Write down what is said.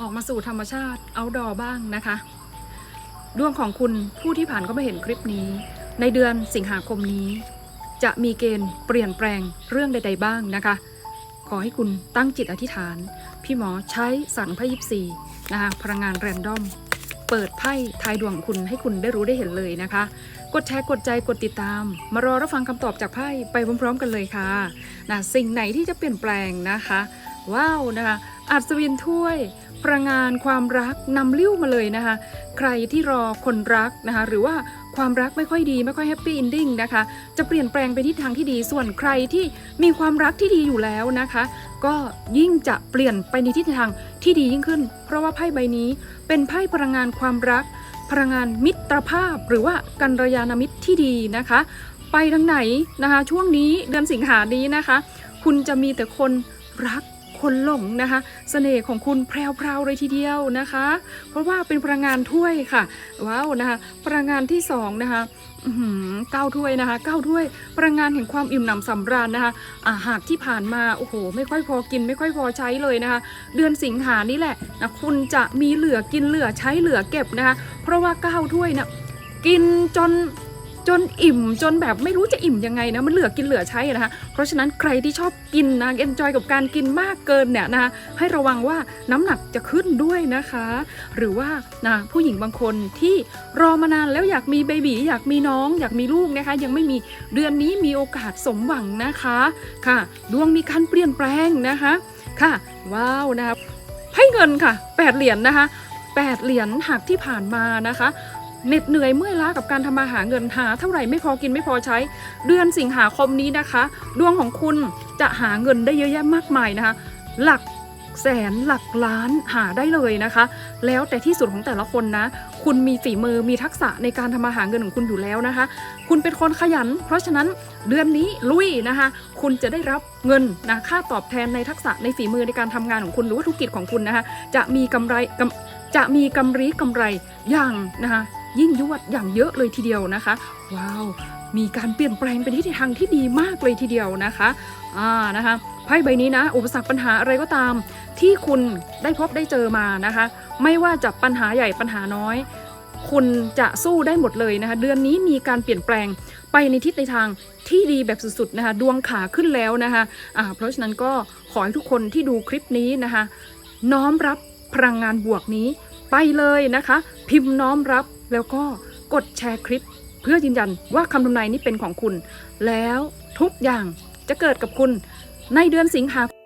ออกมาสู่ธรรมชาติเอาดอบ้างนะคะดวงของคุณผู้ที่ผ่านก็มาเห็นคลิปนี้ ในเดือนสิงหาคมนี้ จะมีเกณฑ์เปลี่ยนแปลงเรื่องใด ๆ บ้างนะคะ ขอให้คุณตั้งจิตอธิษฐาน พี่หมอใช้สังไพ่ยิปซีนะคะพลังงานแรนดอม เปิดไพ่ทายดวงของคุณให้คุณได้รู้ได้เห็นเลยนะคะ กดแชร์กดใจกดติดตาม มารอรับฟังคำตอบจากไพ่ไปพร้อม ๆ กันเลยค่ะนะสิ่งไหนที่จะเปลี่ยนแปลงนะคะ ว้าวนะคะอัศวินถ้วย พลังงานความรักนำลิ้วมาเลยนะคะ ใครที่รอคนรักนะคะ หรือว่าความรักไม่ค่อยดีไม่ค่อยแฮปปี้อินดิ้งนะคะ จะเปลี่ยนแปลงไปทิศทางที่ดี ส่วนใครที่มีความรักที่ดีอยู่แล้วนะคะ ก็ยิ่งจะเปลี่ยนไปในทิศทางที่ดียิ่งขึ้น เพราะว่าไพ่ใบนี้เป็นไพ่พลังงานความรัก พลังงานมิตรภาพ หรือว่ากัลยาณมิตรที่ดีนะคะ ไปทางไหนนะคะ ช่วงนี้เดือนสิงหานี้นะคะ คุณจะมีแต่คนรัก คนหลงนะคะ เสน่ห์ของคุณแพรวๆเลยทีเดียวนะคะ เพราะว่าเป็นพลังงานถ้วยค่ะ ว้าวนะคะพลังงานที่สองนะคะอือหือเก้าถ้วยนะคะเก้าถ้วยพลังงานแห่งความอิ่มหนำสำราญนะคะอาหากที่ผ่านมาโอ้โห ไม่ค่อยพอกินไม่ค่อยพอใช้เลยนะคะ เดือนสิงหานี่แหละนะคุณจะมีเหลือกินเหลือใช้เหลือเก็บนะคะ เพราะว่าเก้าถ้วยนะกินจน จนอิ่มจนแบบไม่รู้จะอิ่มยังไงนะมันเหลือกินเหลือใช้นะคะเพราะฉะนั้นใครที่ชอบกินนะเอนจอยกับการกินมากเกินเนี่ยนะคะให้ระวังว่าน้ำหนักจะขึ้นด้วยนะคะ หรือว่านะผู้หญิงบางคนที่รอมานานแล้วอยากมีเบบีอยากมีน้อง อยากมีลูกนะคะยังไม่มีเดือนนี้มีโอกาสสมหวังนะคะค่ะ ดวงมีการเปลี่ยนแปลงนะคะค่ะ ว้าวนะคะให้เงินค่ะแปดเหรียญนะคะแปดเหรียญหากที่ผ่านมานะคะ เหน็ดเหนื่อยเมื่อยล้ากับการทำมาหาเงินหา เท่าไหร่ไม่พอกินไม่พอใช้ เดือนสิงหาคมนี้นะคะ ดวงของคุณจะหาเงินได้เยอะแยะมากมายนะคะ หลักแสนหลักล้านหาได้เลยนะคะ แล้วแต่ที่สุดของแต่ละคนนะ คุณมีฝีมือมีทักษะในการทำมาหาเงินของคุณอยู่แล้วนะคะ คุณเป็นคนขยัน เพราะฉะนั้นเดือนนี้ลุยนะคะ คุณจะได้รับเงินนะค่าตอบแทนในทักษะในฝีมือในการทำงานของคุณหรือว่าธุรกิจของคุณนะคะ จะมีกำไรกจะมีกำไรกำไรอย่างนะคะ ยิ่งยวดอย่างเยอะเลยทีเดียวนะคะ ว้าว มีการเปลี่ยนแปลงเป็นทิศทางที่ดีมากเลยทีเดียวนะคะอ่านะคะไพ่ใบนี้นะ อุปสรรคปัญหาอะไรก็ตาม ที่คุณได้พบได้เจอมานะคะ ไม่ว่าจะปัญหาใหญ่ปัญหาน้อย คุณจะสู้ได้หมดเลยนะคะ เดือนนี้มีการเปลี่ยนแปลงไปในทิศในทางที่ดีแบบสุดๆนะคะดวงขาขึ้นแล้วนะคะอ่าเพราะฉะนั้นก็ขอให้ทุกคนที่ดูคลิปนี้นะคะ น้อมรับพลังงานบวกนี้ไปเลยนะคะ พิมพ์น้อมรับ แล้วก็กดแชร์คลิป เพื่อยืนยันว่าคำทำนายนี้เป็นของคุณ แล้วทุกอย่างจะเกิดกับคุณในเดือนสิงหาคม